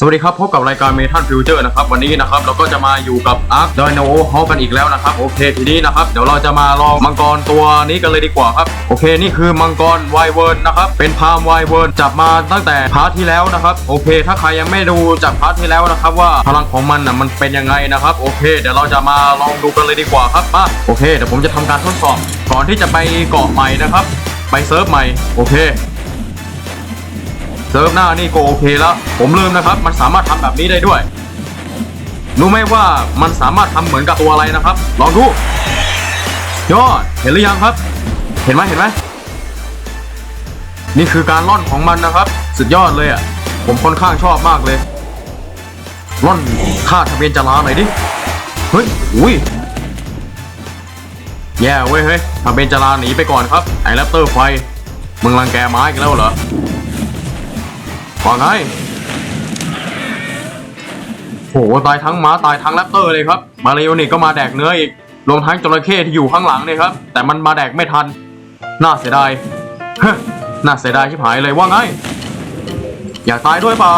สวัสดีครับ พบกับรายการเมทัลฟิวเจอร์นะครับ วันนี้นะครับ เราก็จะมาอยู่กับอาร์คดอยโนฮอกันอีกแล้วนะครับ โอเคทีนี้นะครับ เดี๋ยวเราจะมาลองมังกรตัวนี้กันเลยดีกว่าครับ โอเคนี่คือมังกรไวเวิร์นนะครับ เป็นพามไวเวิร์นจับมาตั้งแต่พาร์ทที่แล้วนะครับ โอเค ถ้าใครยังไม่ดูจากพาร์ทที่แล้วนะครับ ว่าพลังของมันน่ะมันเป็นยังไงนะครับ โอเค เดี๋ยวเราจะมาลองดูกันเลยดีกว่าครับมาโอเคเดี๋ยวผมจะทำการทดสอบ ก่อนที่จะไปเกาะใหม่นะครับ ไปเซิร์ฟใหม่ โอเค เซิร์ฟหน้านี่ก็โอเคแล้ว ผมลืมนะครับ มันสามารถทำแบบนี้ได้ด้วยรู้ไหมว่ามันสามารถทำเหมือนกับตัวอะไรนะครับ ลองดูยอดเห็นหรือยังครับ เห็นไหมเห็นไหมนี่คือการล่อนของมันนะครับ สุดยอดเลยอะ ผมค่อนข้างชอบมากเลยล่อนค่าทะเบียนจราหน่อยดิเฮ้ยอุ้ยแย่เว้ยเฮ้ยทะเบียนจราหนีไปก่อนครับไอ้แรปเตอร์ไฟมึงรังแกไม้กันแล้วเหรอ ว่าไงโหตายทั้งม้าตายทั้งแรปเตอร์เลยครับมาเลโอนิกก็มาแดกเนื้ออีกรวมทั้งจระเข้ที่อยู่ข้างหลังเนี่ยครับ แต่มันมาแดกไม่ทัน น่าเสียดายเฮ้น่าเสียดายชิบหายเลยว่าไง อยากตายด้วยเปล่า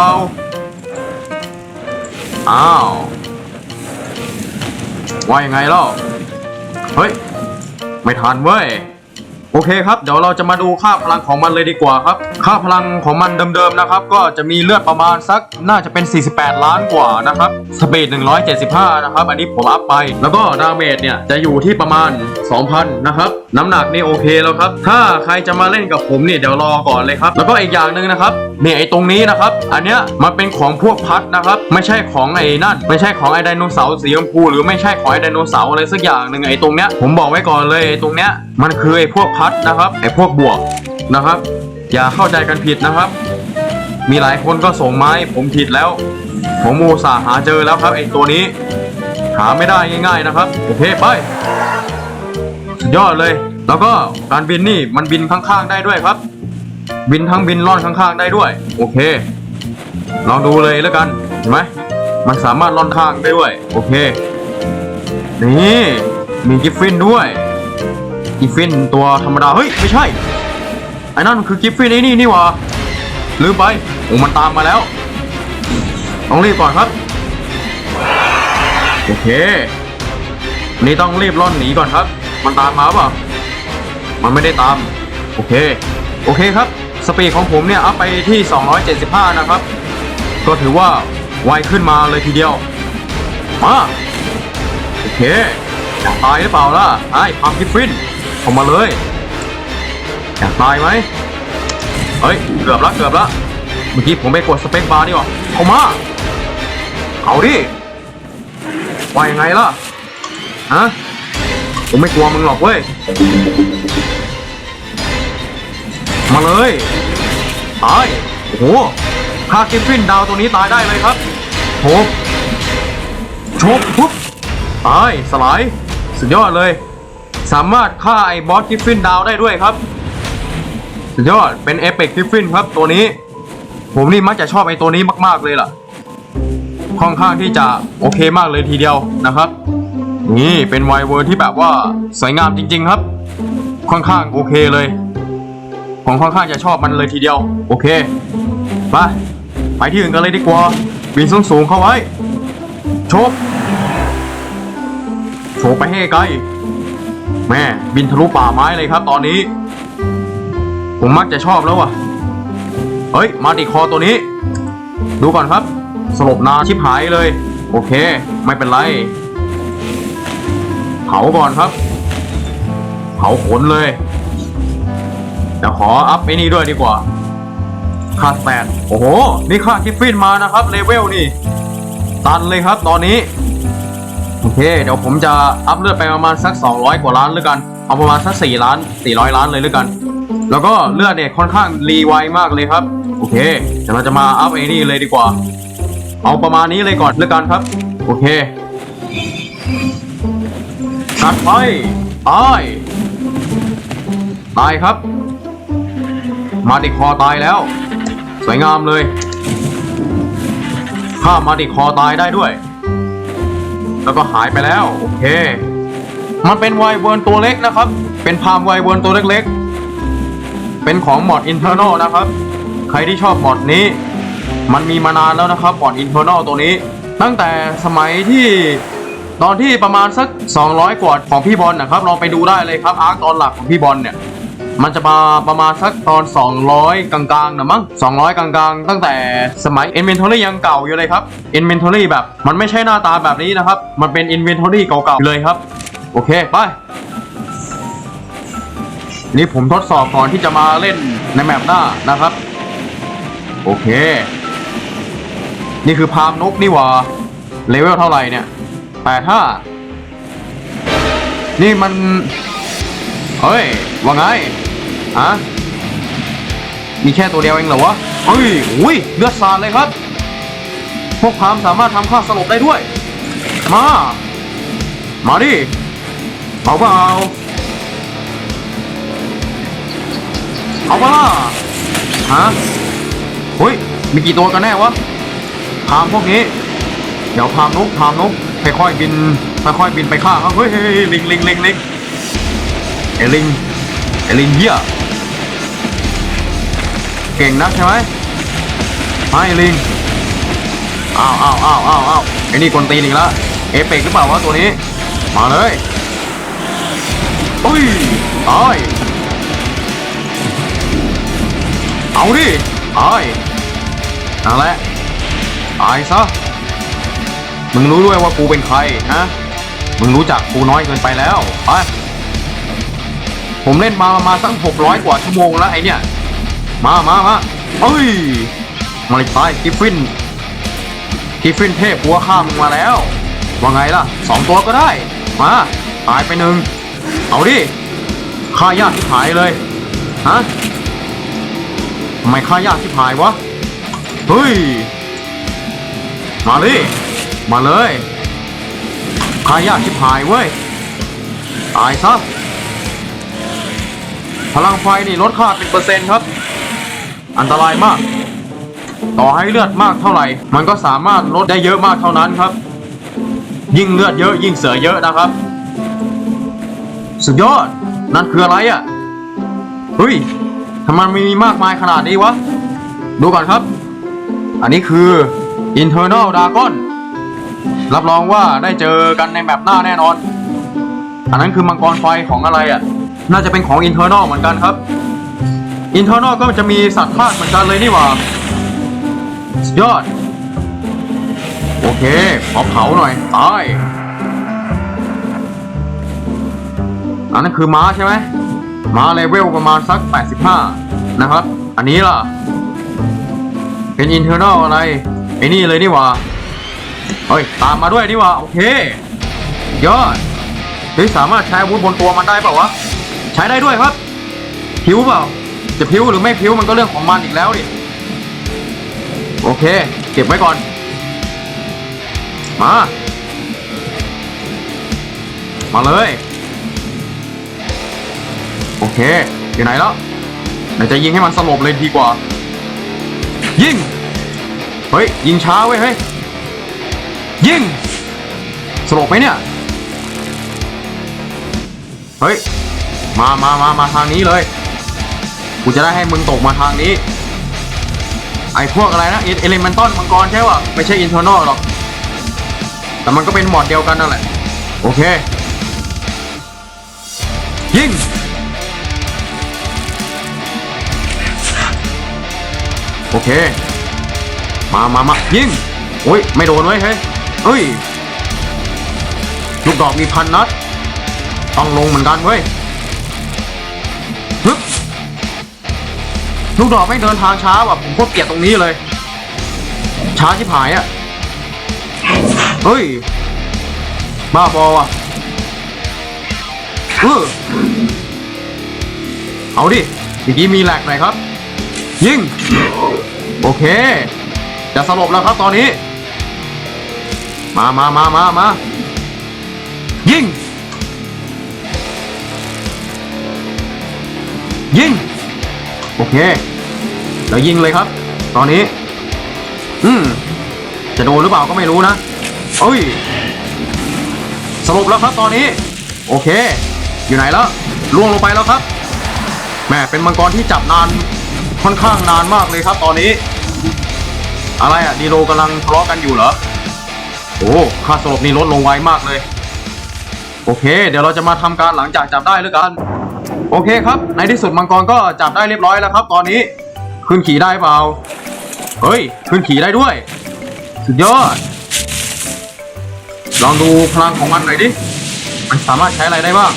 อ้าว ว่ายังไงเล่า เฮ้ย ไม่ทันเว้ย โอเคครับ เดี๋ยวเราจะมาดูค่าพลังของมันเลยดีกว่าครับ ค่าพลังของมันเดิมๆนะครับ ก็จะมีเลือดประมาณสักน่าจะเป็น 48 ล้านกว่านะครับสปีด175 นะครับ อันนี้ผมอัพไป แล้วก็ดาเมจเนี่ยจะอยู่ที่ประมาณ 2,000 นะครับ น้ำหนักนี่โอเคแล้วครับ ถ้าใครจะมาเล่นกับผมเนี่ยเดี๋ยวรอก่อนเลยครับ แล้วก็อีกอย่างหนึ่งนะครับเนี่ยไอ้ตรงนี้นะครับ อันเนี้ยมันเป็นของพวกพัดนะครับ ไม่ใช่ของไอ้นั่น ไม่ใช่ของไอ้ไดโนเสาร์สีชมพูหรือไม่ใช่ของไอ้ไดโนเสาร์อะไรสักอย่างหนึ่งไอ้ตรงเนี้ยผมบอกไว้ก่อนเลยไอ้ตรงเนี้ยมันคือไอ้พวกพัดนะครับไอ้พวกบวกนะครับ อย่าเข้าใจกันผิดนะครับ มีหลายคนก็ส่งไม้ผมผิดแล้ว ผมมูสาห์หาเจอแล้วครับไอ้ตัวนี้ หาไม่ได้ง่าย ๆนะครับโอเคไปสุดยอดเลย แล้วก็การบินนี่มันบินข้างๆได้ด้วยครับ บินทั้งบินล่อนข้างๆได้ด้วย โอเค ลองดูเลยแล้วกันเห็นไหมมันสามารถล่อนข้างได้ด้วย โอเค นี่มีกิฟฟินด้วยกิฟฟินตัวธรรมดา เฮ้ย ไม่ใช่ ไอ้นั่นคือกิฟฟินไอ้นี่นี่หว่าลืมไปโอ้มันตามมาแล้ว ต้องรีบก่อนครับ โอเค นี่ต้องรีบล่อนหนีก่อนครับ มันตามมาเปล่ามันไม่ได้ตาม โอเค โอเคครับ สปีดของผมเนี่ยอัพไปที่ 275 นะครับ ก็ถือว่าไวขึ้นมาเลยทีเดียว มา โอเคอยากตายหรือเปล่าล่ะไอ้พัมกิฟฟินเข้ามาเลย อยากตายไหมเฮ้ย เกือบละเกือบละเมื่อกี้ผมไปกดสเปคบาร์นี่หว่าเข้ามา เอาดิว่ายังไงล่ะ ฮะ ผมไม่กลัวมึงหรอกเว้ย มาเลย ตาย โอ้โหฆ่ากิฟฟินดาวตัวนี้ตายได้เลยครับโชบชบปุ๊บ ตาย สลาย สุดยอดเลย สามารถฆ่าไอ้บอสกิฟฟินดาวได้ด้วยครับ สุดยอด เป็นเอเปกกิฟฟินครับตัวนี้ ผมนี่มักจะชอบไอ้ตัวนี้มาก ๆเลยล่ะ ค่อนข้างที่จะโอเคมากเลยทีเดียวนะครับ นี่เป็นไวเวอร์ที่แบบว่าสวยงามจริง ๆครับ ค่อนข้างโอเคเลย ผมค่อนข้างจะชอบมันเลยทีเดียว โอเคไปไปที่อื่นกันเลยดีกว่า บินสูงสูงๆเข้าไว้โชบโชบไปให้ไกล แม่บินทะลุป่าไม้เลยครับตอนนี้ ผมมักจะชอบแล้วอะ เฮ้ย มาติคอตัวนี้ ดูก่อนครับ สลบนาชิบหายเลย โอเค ไม่เป็นไร เผาก่อนครับ เผาขนเลยเดี๋ยวขออัพไอ้นี่ด้วยดีกว่าค่าแปดโอ้โห นี่ค่ากิฟฟินมานะครับ เลเวลนี่ ตันเลยครับตอนนี้ โอเค เดี๋ยวผมจะอัพเลือดไปประมาณสัก 200 กว่าล้านแล้วกัน เอาประมาณสัก 4 ล้าน 400 ล้านเลยแล้วกัน แล้วก็เลือดเนี่ยค่อนข้างรีไวมากเลยครับ โอเคเดี๋ยวเราจะมาอัพไอ้นี่เลยดีกว่า เอาประมาณนี้เลยก่อนแล้วกันครับ โอเคตัดไปตายตายครับ มาติคอตายแล้ว สวยงามเลยฆ่ามาติคอตายได้ด้วย แล้วก็หายไปแล้ว โอเค มันเป็นไวเวิร์นตัวเล็กนะครับ เป็นพามไวเวิร์นตัวเล็กๆ เป็นของมอดอินเทอร์นลนะครับ ใครที่ชอบมอดนี้ มันมีมานานแล้วนะครับก่อน internal ตัวนี้ ตั้งแต่สมัยที่ตอนที่ประมาณสัก 200 กว่าของพี่บอลนะครับลองไปดูได้เลยครับอาร์คตอนหลักของพี่บอลเนี่ยมันจะมาประมาณสักตอน 200 กลางๆนะมั้ง200 กลางๆ ตั้งแต่สมัย Inventory ยังเก่าอยู่เลยครับ Inventory แบบมันไม่ใช่หน้าตาแบบนี้นะครับ มันเป็น Inventory เก่าๆเลยครับ โอเค ไป นี่ผมทดสอบก่อนที่จะมาเล่นในแมปหน้านะครับ โอเค นี่คือพามนกนี่ว่าเลเวลเท่าไหร่เนี่ยแปดห้านี่มัน เฮ้ย ว่าไงฮะมีแค่ตัวเดียวเองเหรอวะเฮ้ยอุ้ยเลือดสาดเลยครับ พวกพามสามารถทำข้าสลบได้ด้วย มา มาดิเอาเปล่า เอาเปล่าฮะเฮ้ย มีกี่ตัวกันแน่วะ พามพวกนี้ เดี๋ยวพามนกพามนกค่อยๆบินค่อยๆบินไปข้าเขาเฮ้ยลิงลิงลิงลิงไอ้ลิงไอ้ลิงเหี้ยเก่งนักใช่ไหมไอ้ลิงอ้าวอ้าวอ้าวอ้าวอ้าวไอ้นี่กวนตีนอีกแล้วเอเปกหรือเปล่าวะตัวนี้ มาเลยอุ้ยตาย เอาดิตายนั่นแหละตายซะ มึงรู้ด้วยว่ากูเป็นใครฮะ มึงรู้จักกูน้อยเกินไปแล้วไปผมเล่นมาประมาณสักหกร้อยกว่าชั่วโมงแล้วไอเนี่ย มามามาเอ้ยมาเลยไปกิฟฟินกิฟฟินเทพหัวข้ามึงมาแล้ว ว่าไงล่ะสองตัวก็ได้ มา ตายไปหนึ่ง เอาดิ ฆ่ายากที่หายเลย ฮะ ไมฆ่ายากที่หายวะ เฮ้ย มาดิ มาเลยหายากชิบหายเว้ย ตายซะ พลังไฟนี่ลดค่าเป็นเปอร์เซ็นต์ครับ อันตรายมาก ต่อให้เลือดมากเท่าไหร่ มันก็สามารถลดได้เยอะมากเท่านั้นครับ ยิ่งเลือดเยอะยิ่งเสือเยอะนะครับ สุดยอด นั่นคืออะไรอะ่ะ เฮ้ย ทำไมมีมากมายขนาดนี้วะ ดูก่อนครับ อันนี้คือ Internal Dragon รับรองว่าได้เจอกันในแมปหน้าแน่นอน อันนั้นคือมังกรไฟของอะไรอะ่ะ น่าจะเป็นของ Internal เหมือนกันครับ Internal ก็จะมีสัตว์ธาตุเหมือนกันเลยนี่หว่าสุดยอด โอเคขอเผาหน่อยตายอันนั้นคือม้าใช่ไหม มาเลเวลประมาณสัก 85 นะครับ อันนี้ล่ะ เป็น internal อะไร ไอ้นี่เลยนี่หว่าเฮ้ย ตามมาด้วยนี่หว่า โอเค ยอดเฮ้ยสามารถใช้อาวุธบนตัวมันได้เปล่าวะ ใช้ได้ด้วยครับผิวเปล่า จะผิวหรือไม่ผิวมันก็เรื่องของมันอีกแล้วดิ โอเค เก็บไว้ก่อน มา มาเลย โอเค อยู่ไหนแล้วเดี๋ยวจะยิงให้มันสลบเลยดีกว่า ยิง เฮ้ย ยิงช้าเว้ยเฮ้ย ยิง สลบไหมเนี่ย เฮ้ย มามามามาทางนี้เลย กูจะได้ให้มึงตกมาทางนี้ ไอ้พวกอะไรนะเอเลเมนตอนมังกรใช่ป่ะ ไม่ใช่อินเทอร์นอลหรอก แต่มันก็เป็นหมอดเดียวกันนั่นแหละ โอเค ยิง โอเค มามามายิงโอ้ย ไม่โดนเว้เฮ้ยเฮ้ย ลูกดอกมีพันนัด ต้องลงเหมือนกันเว้ยฮึบลูกดอกไม่เดินทางช้าว่ะผมโคตรเกลียดตรงนี้เลย ช้าชิบหายอะ่ะ เฮ้ย บ้าบอว่ะเออเอาดิเมื่อกี้มีแหลกหน่อยครับ ยิง โอเค จะสลบแล้วครับตอนนี้ มามามามามายิง ยิง โอเค แล้วยิงเลยครับ ตอนนี้ อืม จะโดนหรือเปล่าก็ไม่รู้นะเอ้ย สรุปแล้วครับตอนนี้ โอเค อยู่ไหนแล้วล่วงลงไปแล้วครับ แม่เป็นมังกรที่จับนาน ค่อนข้างนานมากเลยครับตอนนี้ อะไรอะดีโลกำลังทะเลาะกันอยู่เหรอ โอ้ค่าสลบนี่ลดลงไวมากเลย โอเค เดี๋ยวเราจะมาทำการหลังจากจับได้แล้วกัน โอเคครับ ในที่สุดมังกรก็จับได้เรียบร้อยแล้วครับ ตอนนี้ขึ้นขี่ได้เปล่า เฮ้ย ขึ้นขี่ได้ด้วย สุดยอด ลองดูพลังของมันหน่อยดิ มันสามารถใช้อะไรได้บ้าง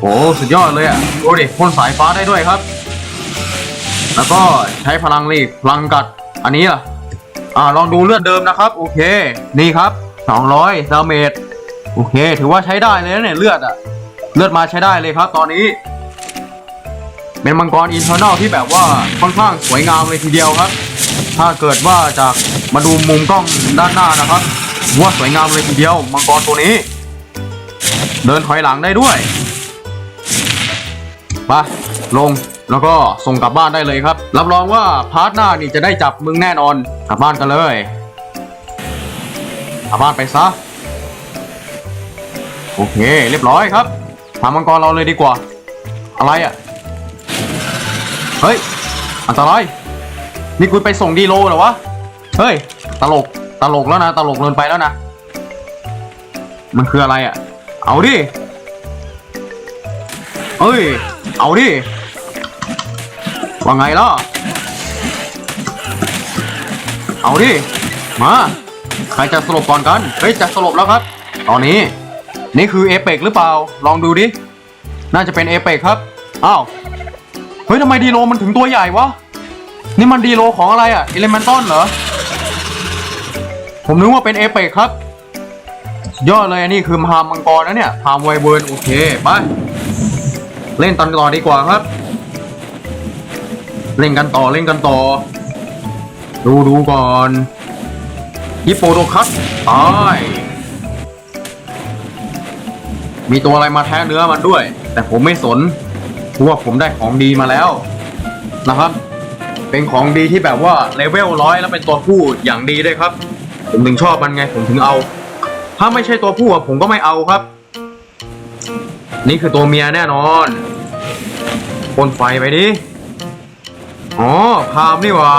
โอ้สุดยอดเลยอะดูดิพ่นสายฟ้าได้ด้วยครับ แล้วก็ใช้พลังรีบพลังกัดอันนี้อะอ่าลองดูเลือดเดิมนะครับ โอเค นี่ครับ200ดาเมจโอเค ถือว่าใช้ได้เลยนะเนี่ยเลือดอะ เลือดมาใช้ได้เลยครับ ตอนนี้ เป็นมังกรอินเทอร์นอลที่แบบว่าค่อนข้างสวยงามเลยทีเดียวครับ ถ้าเกิดว่าจากมาดูมุมกล้องด้านหน้านะครับว่าสวยงามเลยทีเดียว มังกรตัวนี้ เดินถอยหลังได้ด้วย ไปลงแล้วก็ส่งกลับบ้านได้เลยครับ รับรองว่าพาร์ทหน้านี่จะได้จับมึงแน่นอน กลับบ้านกันเลยกลับบ้านไปซะ โอเค เรียบร้อยครับทำมังกรเราเลยดีกว่า อะไรอะ เฮ้ย อันตราย นี่คุณไปส่งดีโลเหรอวะ เฮ้ย ตลก ตลกแล้วนะ ตลกเกินไปแล้วนะ มันคืออะไรอะ เอาดิ เอ้ย เอาดิ ว่าไงล่ะ เอาดิ มา ใครจะสลบก่อนกัน เฮ้ย จะสลบแล้วครับ ตอนนี้ นี่คือเอเปกหรือเปล่า ลองดูดิ น่าจะเป็นเอเปกครับ อ้าว เฮ้ยทำไมดีโลมันถึงตัวใหญ่วะ นี่มันดีโลของอะไรอะเอเลเมนตอนเหรอ ผมนึกว่าเป็นเอเปกครับ ยอดเลยอันนี้คือพามมังกรนะเนี่ยพามไวเบิร์นโอเค ไป เล่นตอนต่อดีกว่าครับ เล่นกันต่อเล่นกันต่อ ดูดูก่อนฮิปโปโดคัสตายมีตัวอะไรมาแท้เนื้อมันด้วย แต่ผมไม่สนเพราะว่าผมได้ของดีมาแล้ว นะครับ เป็นของดีที่แบบว่าเลเวลร้อยแล้วเป็นตัวผู้อย่างดีด้วยครับ ผมถึงชอบมันไงผมถึงเอา ถ้าไม่ใช่ตัวผู้ผมก็ไม่เอาครับ นี่คือตัวเมียแน่นอนพ่นไฟไปดิ อ๋อ พามนี่หว่า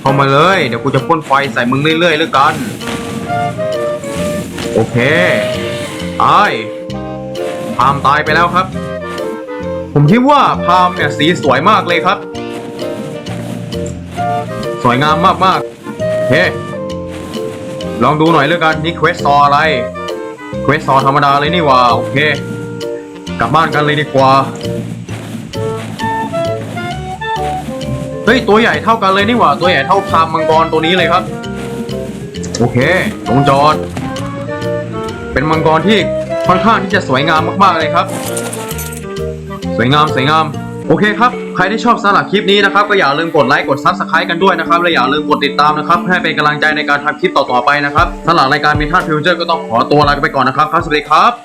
เข้ามาเลย เดี๋ยวกูจะพ่นไฟใส่มึงเรื่อยๆแล้วกัน โอเคตายพามตายไปแล้วครับ ผมคิดว่าพามเนี่ยสีสวยมากเลยครับ สวยงามมากๆเฮ้ลองดูหน่อยแล้วกันนี่เควสซออะไร เควสซอธรรมดาเลยนี่ว่าโอเค กลับบ้านกันเลยดีกว่า เฮ้ย ตัวใหญ่เท่ากันเลยนี่ว่า ตัวใหญ่เท่าพามมังกรตัวนี้เลยครับ โอเคลงจอด เป็นมังกรที่ค่อนข้างที่จะสวยงามมากๆเลยครับ สวยงามสวยงาม โอเคครับ ใครที่ชอบสำหรับคลิปนี้นะครับก็อย่าลืมกดไลค์กดซับสไครต์กันด้วยนะครับและอย่าลืมกดติดตามนะครับเพื่อให้เป็นกำลังใจในการทำคลิปต่อๆไปนะครับสำหรับรายการมีท่าฟิวเจอร์ก็ต้องขอตัวลาไปก่อนนะครับครับสวัสดีครับ